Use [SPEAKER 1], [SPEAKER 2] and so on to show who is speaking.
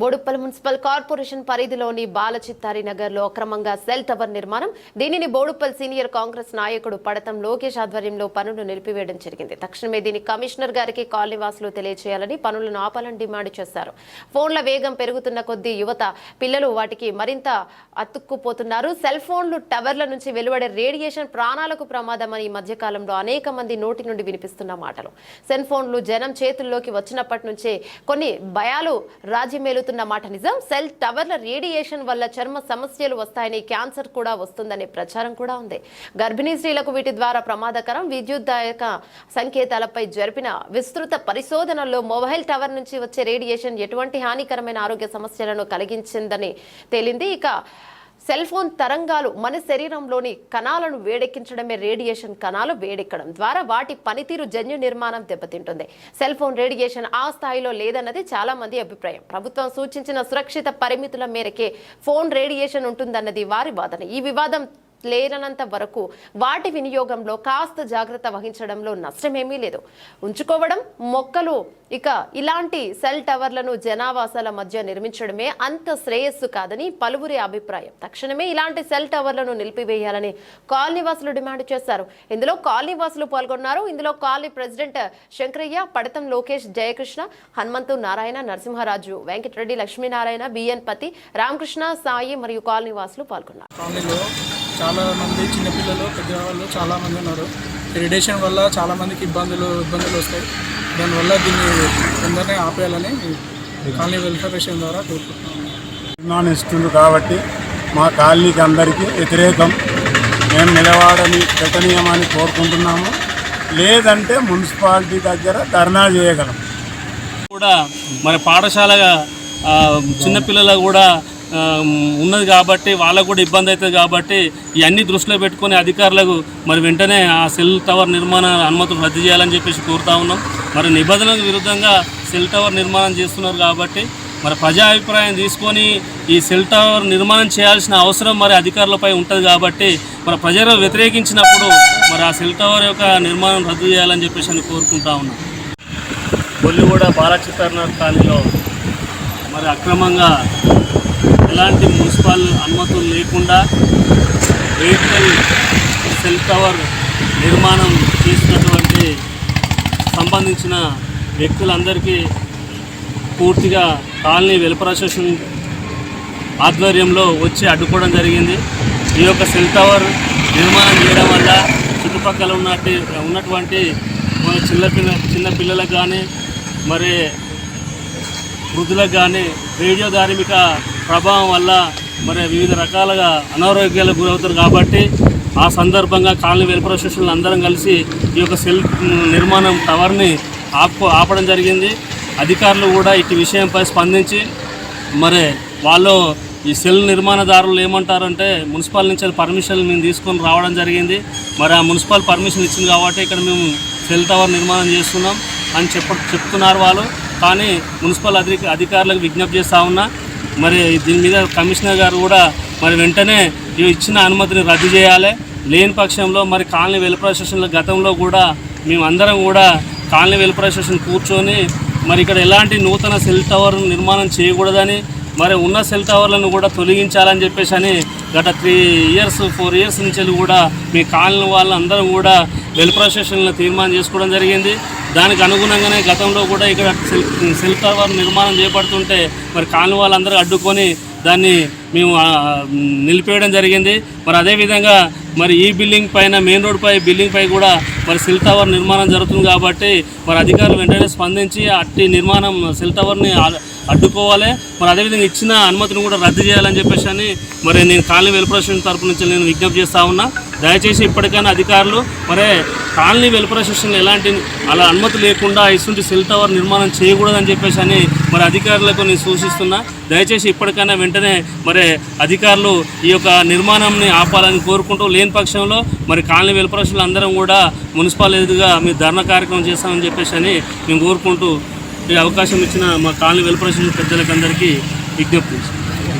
[SPEAKER 1] Boduppal municipal corporation పరిధిలోని బాలచిత్తారి నగర్లో అక్రమంగా సెల్ టవర్ నిర్మాణం. దీనిని బోడుప్పల్ సీనియర్ కాంగ్రెస్ నాయకుడు పడతం లోకేష్ ఆధ్వర్యంలో పనులు నిలిపివేయడం జరిగింది. తక్షణమే దీన్ని కమిషనర్ గారికి కాలనీవాసులు తెలియజేయాలని పనులను ఆపాలని డిమాండ్ చేశారు. ఫోన్ల వేగం పెరుగుతున్న కొద్దీ యువత పిల్లలు వాటికి మరింత అతుక్కుపోతున్నారు. సెల్ ఫోన్లు టవర్ల నుంచి వెలువడే రేడియేషన్ ప్రాణాలకు ప్రమాదమని ఈ మధ్యకాలంలో అనేక మంది నోటి నుండి వినిపిస్తున్న మాటలు. సెల్ ఫోన్లు జనం చేతుల్లోకి వచ్చినప్పటి నుంచే కొన్ని భయాలు రాజ్యమేలుతున్న మాట నిజం. సెల్ టవర్ల రేడియేషన్ వల్ల చర్మ సమస్యలు వస్తాయని క్యాన్సర్ కూడా వస్తుందనే ప్రచారం కూడా ఉంది. గర్భిణీ స్త్రీలకు వీటి ద్వారా ప్రమాదకరం. విద్యుద్దాయక సంకేతాలపై జరిపిన విస్తృత పరిశోధనల్లో మొబైల్ టవర్ నుంచి వచ్చే రేడియేషన్ ఎటువంటి హానికరమైన ఆరోగ్య సమస్యలను కలిగించిందని తేలింది. ఇక సెల్ ఫోన్ తరంగాలు మన శరీరంలోని కణాలను వేడెక్కించడమే రేడియేషన్ కణాలు వేడెక్కడం ద్వారా వాటి పనితీరు జన్యు నిర్మాణం దెబ్బతింటుంది. సెల్ ఫోన్ రేడియేషన్ ఆ స్థాయిలో లేదన్నది చాలా మంది అభిప్రాయం. ప్రభుత్వం సూచించిన సురక్షిత పరిమితుల మేరకే ఫోన్ రేడియేషన్ ఉంటుందన్నది వారి వాదన. ఈ వివాదం లేనంత వరకు వాటి వినియోగంలో కాస్త జాగ్రత్త వహించడంలో నష్టమేమీ లేదు. ఉంచుకోవడం మొక్కలు ఇక ఇలాంటి సెల్ టవర్లను జనావాసాల మధ్య నిర్మించడమే అంత శ్రేయస్సు కాదని పలువురి అభిప్రాయం. తక్షణమే ఇలాంటి సెల్ టవర్లను నిలిపివేయాలని కాలనీవాసులు డిమాండ్ చేశారు. ఇందులో కాలనీవాసులు పాల్గొన్నారు. ఇందులో colony president Shankaraiah Padatham Lokesh Jayakrishna Hanumanthu Narayana Narasimharaju Venkatareddy Lakshminarayana BN Pathi Ramakrishna Sai మరియు కాలనీవాసులు పాల్గొన్నారు.
[SPEAKER 2] కాలనీలో చాలా మంది చిన్నపిల్లలు పెద్దవాళ్ళు చాలా మంది ఉన్నారు. రేడియేషన్ వల్ల చాలా మందికి ఇబ్బందులు ఇబ్బందులు వస్తాయి. దానివల్ల దీన్ని తొందరనే ఆపేయాలని కాలనీ వెల్ఫేర్ విషయం ద్వారా కోరుకుంటున్నాను
[SPEAKER 3] నిర్మాణిస్తుండ్రు కాబట్టి మా కాలనీకి అందరికీ వ్యతిరేకం. మేము నిలవాడని పెట్టనీయమని కోరుకుంటున్నాము. లేదంటే మున్సిపాలిటీ దగ్గర ధర్నా చేయగలం.
[SPEAKER 4] కూడా మరి పాఠశాల ఆ, చిన్నపిల్లలకు కూడా ఉన్నది కాబట్టి వాళ్ళకు కూడా ఇబ్బంది అవుతుంది కాబట్టి ఇవన్నీ దృష్టిలో పెట్టుకొని అధికారులకు మరి వెంటనే ఆ సెల్ టవర్ నిర్మాణ అనుమతులు రద్దు చేయాలని చెప్పేసి కోరుతా ఉన్నాం. మరి నిబంధనలకు విరుద్ధంగా సెల్ టవర్ నిర్మాణం చేస్తున్నారు కాబట్టి మరి ప్రజా అభిప్రాయం తీసుకొని ఈ సెల్ టవర్ నిర్మాణం చేయాల్సిన అవసరం మరి అధికారులపై ఉంటుంది కాబట్టి మరి ప్రజలు వ్యతిరేకించినప్పుడు మరి ఆ సెల్ టవర్ యొక్క నిర్మాణం రద్దు చేయాలని చెప్పేసి అని కోరుకుంటా ఉన్నాం. బొల్లిగూడ బాలచిత్రనాథ్ కాలనీలో మరి అక్రమంగా ఎలాంటి మున్సిపల్ అనుమతులు లేకుండా ఎయిర్టెల్ సెల్ టవర్ నిర్మాణం చేసినటువంటి సంబంధించిన వ్యక్తులందరికీ పూర్తిగా కాలనీ వెల్ఫేర్ అసోసియేషన్ ఆధ్వర్యంలో వచ్చి అడ్డుకోవడం జరిగింది. ఈ యొక్క సెల్ టవర్ నిర్మాణం చేయడం వల్ల చుట్టుపక్కల ఉన్నట్టు ఉన్నటువంటి మన చిన్నపిల్ల చిన్నపిల్లలకు కానీ మరి వృద్ధులకు కానీ రేడియో ధార్మిక ప్రభావం వల్ల మరి వివిధ రకాలుగా అనారోగ్యాలకు గురవుతారు కాబట్టి ఆ సందర్భంగా కాలనీ వెల్ఫేర్ అసోసియేషన్లు అందరం కలిసి ఈ యొక్క సెల్ నిర్మాణం టవర్ని ఆపు ఆపడం జరిగింది. అధికారులు కూడా ఇటు విషయంపై స్పందించి మరి వాళ్ళు ఈ సెల్ నిర్మాణదారులు ఏమంటారంటే మున్సిపల్ నుంచి పర్మిషన్ మేము తీసుకొని రావడం జరిగింది. మరి ఆ మున్సిపల్ పర్మిషన్ ఇచ్చింది కాబట్టి ఇక్కడ మేము సెల్ టవర్ నిర్మాణం చేస్తున్నాం అని చెప్ప చెప్తున్నారు వాళ్ళు. కానీ మున్సిపల్ అధి అధికారులకు విజ్ఞప్తి చేస్తా ఉన్నా మరి దీని మీద కమిషనర్ గారు కూడా మరి వెంటనే ఇచ్చిన అనుమతిని రద్దు చేయాలి. లేని పక్షంలో మరి కాలనీ వెల్ఫేర్ అసోసియేషన్ల గతంలో కూడా మేము అందరం కూడా కాలనీ వెల్ఫేర్ స్టేషన్ కూర్చొని మరి ఇక్కడ ఎలాంటి నూతన సెల్ టవర్ నిర్మాణం చేయకూడదని మరి ఉన్న సెల్ టవర్లను కూడా తొలగించాలని చెప్పేసి అని గత త్రీ ఇయర్స్ ఫోర్ ఇయర్స్ నుంచి కూడా మీ కాలనీ వాళ్ళందరం కూడా వెల్ఫేర్ అసోసియేషన్లో తీర్మానం చేసుకోవడం జరిగింది. దానికి అనుగుణంగానే గతంలో కూడా ఇక్కడ సెల్ సెల్ టవర్ నిర్మాణం చేపడుతుంటే మరి కాని వాళ్ళందరూ అడ్డుకొని దాన్ని మేము నిలిపేయడం జరిగింది. మరి అదేవిధంగా మరి ఈ బిల్డింగ్ పైన మెయిన్ రోడ్ పై బిల్డింగ్ పై కూడా మరి సెల్ టవర్ నిర్మాణం జరుగుతుంది కాబట్టి మరి అధికారులు వెంటనే స్పందించి అట్టి నిర్మాణం సెల్ టవర్ని అడ్డుకోవాలి. మరి అదేవిధంగా ఇచ్చిన అనుమతిని కూడా రద్దు చేయాలని చెప్పేసి అని మరి నేను కాలనీ వెల్ఫేర్ తరపు నుంచి నేను విజ్ఞప్తి చేస్తూ ఉన్నా. దయచేసి ఇప్పటికైనా అధికారులు మరి కాలనీ వెల్ఫేర్ ఎలాంటి అలా అనుమతి లేకుండా ఇటువంటి సెల్ టవర్ నిర్మాణం చేయకూడదని చెప్పేసి అని మరి అధికారులకు నేను సూచిస్తున్నా. దయచేసి ఇప్పటికైనా వెంటనే మరి అధికారులు ఈ యొక్క నిర్మాణంని ఆపాలని కోరుకుంటూ లేని పక్షంలో మరి కాలనీ వెల్ఫేర్ అందరం కూడా మున్సిపాలిటీగా మీ ధర్నా కార్యక్రమం చేస్తామని చెప్పేసి అని మేము కోరుకుంటూ ఈ అవకాశం ఇచ్చిన మా కాలనీ వెల్ఫేర్ అసోసియేషన్ పెద్దలకు అందరికీ విజ్ఞప్తి